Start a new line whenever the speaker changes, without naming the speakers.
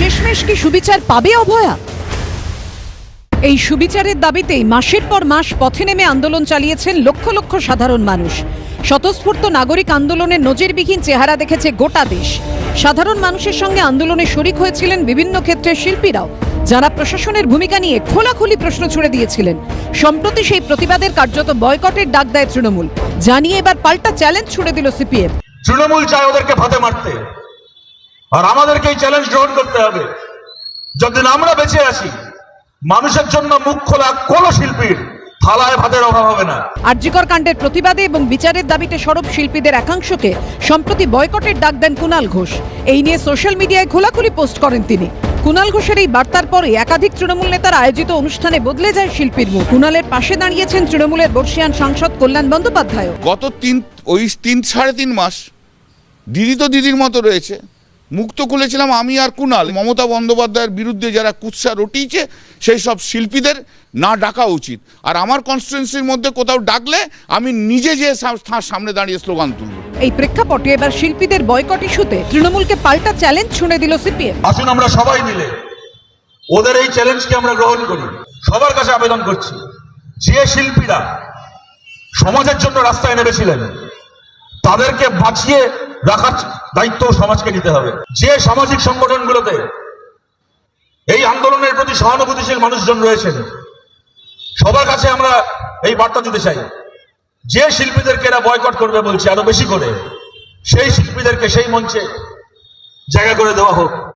শেষমেশ কি সুবিচার পাবে অভয়া? এই সুবিচারের দাবিতেই মাসের পর মাস পথে নেমে আন্দোলন চালিয়েছেন লক্ষ লক্ষ সাধারণ মানুষ। স্বতঃস্ফূর্ত নাগরিক আন্দোলনের নজিরবিহীন চেহারা দেখেছে গোটা দেশ। সাধারণ মানুষের সঙ্গে আন্দোলনে শরিক হয়েছিলেন বিভিন্ন ক্ষেত্রের শিল্পীরাও, যারা প্রশাসনের ভূমিকা নিয়ে খোলাখুলি প্রশ্ন ছুড়ে দিয়েছিলেন। সম্প্রতি সেই প্রতিবাদের কার্যত বয়কটের ডাক দেয় তৃণমূল। জানিয়ে এবার পাল্টা চ্যালেঞ্জ ছুড়ে দিল সিপিএম।
তৃণমূল চায় ওদেরকে ফাঁদে মারতে। আর আমাদেরকে এই চ্যালেঞ্জ গ্রহণ করতে হবে। যতদিন আমরা বেঁচে আছি মানুষের জন্য মুখ খোলা কোন শিল্পীর থালায় ভাতের অভাব হবে না।
আরজিকর কাণ্ডের প্রতিবাদে এবং বিচারের দাবিতে সরব শিল্পীদের একাংশকে সম্প্রতি বয়কটের ডাক দেন কুণাল ঘোষ। এই নিয়ে সোশ্যাল মিডিয়ায় খোলাখুলি পোস্ট করেন তিনি। কুণাল ঘোষের এই বার্তার পরে একাধিক তৃণমূল নেতার আয়োজিত অনুষ্ঠানে বদলে যায় শিল্পীর মুখ। কুণালের পাশে দাঁড়িয়েছেন তৃণমূলের বর্ষিয়ান সাংসদ কল্যাণ বন্দ্যোপাধ্যায়
গত তিন ওই তিন সাড়ে তিন মাস দিদি তো দিদির মতো রয়েছে। মুক্ত খুলেছিলাম আমি আর কুণাল। মমতা বন্দ্যোপাধ্যায়ের বিরুদ্ধে যারা কুৎসা রটিয়েছে সেই সব শিল্পীদের না ডাকা উচিত। আর আমার কনস্টিটুয়েন্সির মধ্যে কোথাও ডাকলে আমি নিজে যে তার সামনে দাঁড়িয়ে স্লোগান তুলব।
এই প্রেক্ষাপটে এবার শিল্পীদের বয়কট ইস্যুতে তৃণমূলকে পাল্টা চ্যালেঞ্জ শুনে দিল সিপিএম
আসুন আমরা সবাই মিলে ওদের এই চ্যালেঞ্জকে আমরা গ্রহণ করি। সবার কাছে আবেদন করছি যে শিল্পীরা সমাজের জন্য রাস্তায় নেমেছিলেন তাদেরকে বাঁচিয়ে রাখার দায়িত্ব সমাজকে নিতে হবে। যে সামাজিক সংগঠনগুলোতে এই আন্দোলনের প্রতি সহানুভূতিশীল মানুষজন রয়েছেন, সবার কাছে আমরা এই বার্তা দিতে চাই। যে শিল্পীদেরকে এরা বয়কট করবে বলছে, আরও বেশি করে, সেই শিল্পীদেরকে সেই মঞ্চে জায়গা করে দেওয়া হোক।